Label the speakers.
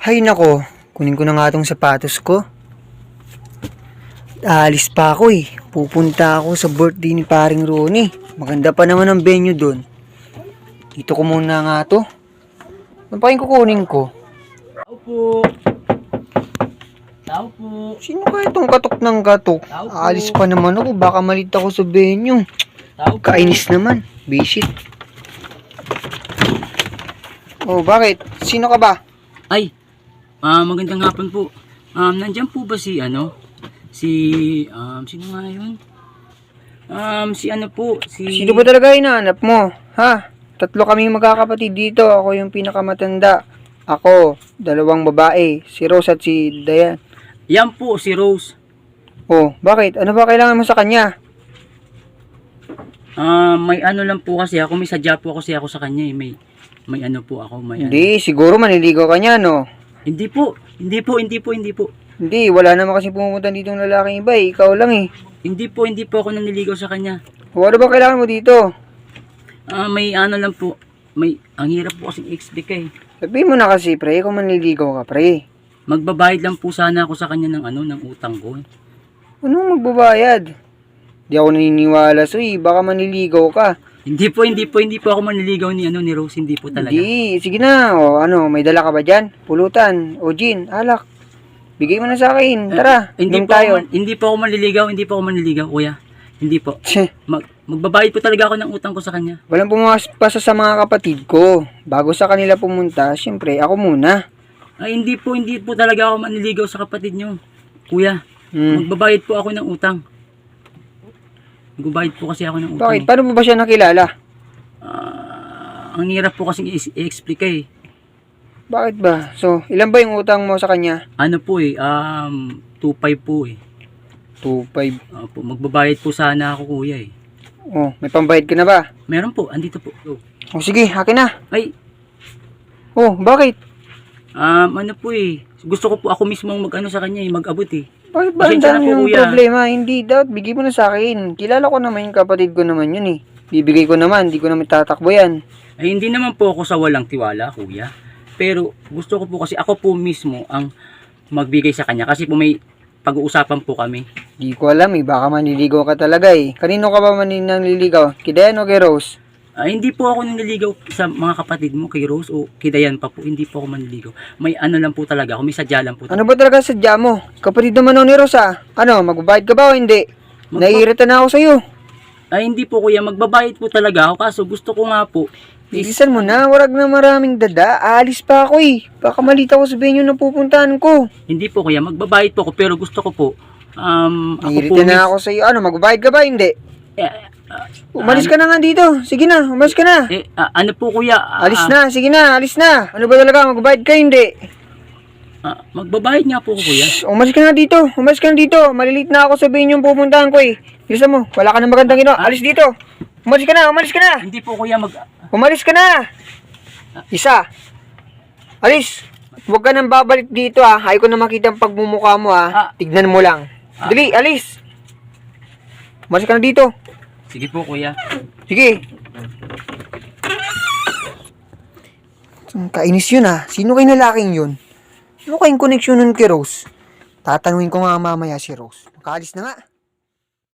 Speaker 1: Hay nako, kunin ko na nga tong sapatos ko. Aalis pa ako eh. Pupunta ako sa birthday ni paring Ronnie. Maganda pa naman ang venue doon. Dito ko muna nga to. Ano pa yung kukunin ko?
Speaker 2: Tao po. Tao po.
Speaker 1: Sino kaya itong katok ng katok?
Speaker 2: Tao po.
Speaker 1: Aalis pa naman ako. Baka malit ako sa venue.
Speaker 2: Tao po.
Speaker 1: Kainis naman. Bisit. Oh, bakit? Sino ka ba?
Speaker 2: Ay, ah magandang hapon po. Um, nandyan po ba si ano? Si, um, sino nga yun? Um, si ano po? Si...
Speaker 1: Sino ba talaga hinahanap mo? Ha? Tatlo kami magkakapatid dito. Ako yung pinakamatanda. Ako, dalawang babae. Si Rose at si Dayan.
Speaker 2: Yan po, si Rose.
Speaker 1: Oh, bakit? Ano ba kailangan mo sa kanya?
Speaker 2: Ah, may ano lang po kasi ako, may sadya po kasi ako sa kanya eh. May, may ano po ako, may ano.
Speaker 1: Hindi, siguro maniligaw ka niya, no?
Speaker 2: Hindi po, hindi po, hindi po, hindi po.
Speaker 1: Hindi, wala naman kasi pumupunta dito ng lalaking iba eh. Ikaw lang eh.
Speaker 2: Hindi po, hindi po ako naniligaw sa kanya.
Speaker 1: O, ano ba kailangan mo dito?
Speaker 2: Ah, may ano lang po. May, ang hirap po kasi i-explain eh.
Speaker 1: Sabihin mo na kasi, pre, kung manliligaw ka, pre.
Speaker 2: Magbabayad lang po sana ako sa kanya ng ano, ng utang ko.
Speaker 1: Anong magbabayad? Di ako naniniwala sa'yo, eh. baka manliligaw ka.
Speaker 2: Hindi po, hindi po, hindi po ako manliligaw ni ano ni Rose, hindi po talaga.
Speaker 1: Hindi, sige na. O, ano, may dala ka ba dyan? Pulutan, o gin, alak. Bigay mo na sa akin. Tara,
Speaker 2: Eh, hindi
Speaker 1: inom
Speaker 2: po
Speaker 1: tayo.
Speaker 2: Ako, man- hindi po ako manliligaw, hindi po ako manliligaw, kuya. Hindi po. Mag, magbabayad po talaga ako ng utang ko sa kanya.
Speaker 1: walang pumapasa sa mga kapatid ko. Bago sa kanila pumunta, syempre, ako muna.
Speaker 2: Ay, hindi po, hindi po talaga ako manliligaw sa kapatid nyo. Kuya,
Speaker 1: Hmm.
Speaker 2: magbabayad po ako ng utang. Magbabayad po kasi ako ng utang.
Speaker 1: Bakit?
Speaker 2: eh.
Speaker 1: Paano mo ba siya nakilala?
Speaker 2: Ah, ang hirap po kasi i-explain eh.
Speaker 1: Bakit ba? So, ilan ba yung utang mo sa kanya?
Speaker 2: Ano po eh, um, 2.5 po eh.
Speaker 1: 2.5.
Speaker 2: Opo, magbabayad po sana ako kuya eh.
Speaker 1: Oh, may pambayad ka na ba?
Speaker 2: Meron po, andito po. Oh.
Speaker 1: Oh, sige, akin na.
Speaker 2: Ay,
Speaker 1: Oh, bakit?
Speaker 2: um, ano po eh. Gusto ko po ako mismo mag-ano sa kanya eh, mag-abot eh.
Speaker 1: Bakit ba ang
Speaker 2: Pasensya na
Speaker 1: dami
Speaker 2: po,
Speaker 1: yung
Speaker 2: kuya.
Speaker 1: problema? Hindi, dapat bigay mo na sa akin. Kilala ko naman yung kapatid ko naman yun eh. Bibigay ko naman, di ko naman tatakbo yan.
Speaker 2: Ay, hindi naman po ako sa walang tiwala, kuya. Pero gusto ko po kasi ako po mismo ang magbigay sa kanya kasi po may pag-uusapan po kami.
Speaker 1: Di ko alam eh, baka manliligaw ka talaga eh. Kanino ka ba manin nanliligaw? Kay Dayan o kay Rose?
Speaker 2: Ah, hindi po ako nanliligaw sa mga kapatid mo kay Rose o kay Dayan pa po. Hindi po ako manliligaw. May ano lang po talaga ako. May sadya lang po.
Speaker 1: Ano ba talaga sadya mo? Kapatid naman ako ni Rose ah. Ano, magbabayad ka ba o hindi?
Speaker 2: Magba-
Speaker 1: Naiirita na ako sa'yo.
Speaker 2: Ay, hindi po kuya. Magbabayad po talaga ako. Kaso gusto ko nga po. Is,
Speaker 1: Bilisan mo na, warag na maraming dada. Aalis pa ako eh. Baka malita ko sa venue na pupuntahan ko.
Speaker 2: hindi po kuya. Magbabayad po ako. Pero gusto ko po. Um, ako po.
Speaker 1: Naiirita na
Speaker 2: mis-
Speaker 1: ako sa'yo. Ano, magbabayad ka ba? Hindi.
Speaker 2: Eh,
Speaker 1: Umalis ka na nga dito. Sige na, umalis ka na.
Speaker 2: eh, ah, ano po kuya? Ah,
Speaker 1: Alis na, sige na, alis na. Ano ba talaga, magbabayad ka hindi?
Speaker 2: ah, magbabayad nga po ako kuya.
Speaker 1: Shh, Umalis ka na dito, umalis ka na dito. Malilit na ako sa venue yung pupuntahan ko eh. Bilisan mo, wala ka na magandang ino. Alis dito. Umalis ka na, umalis ka na.
Speaker 2: Hindi po kuya mag...
Speaker 1: Umalis ka na! Isa. Alis. Huwag ka nang babalik dito ah. Ayaw ko na makita ang pagmumukha mo ah.
Speaker 2: Ah.
Speaker 1: Tignan mo lang. Dali, alis. Umalis ka na dito.
Speaker 2: Sige po kuya.
Speaker 1: Sige. Kainis yun ah. Sino kay lalaking yun? Ano kayong koneksyon nun kay Rose? Tatanungin ko nga mamaya si Rose. Nakaalis na nga.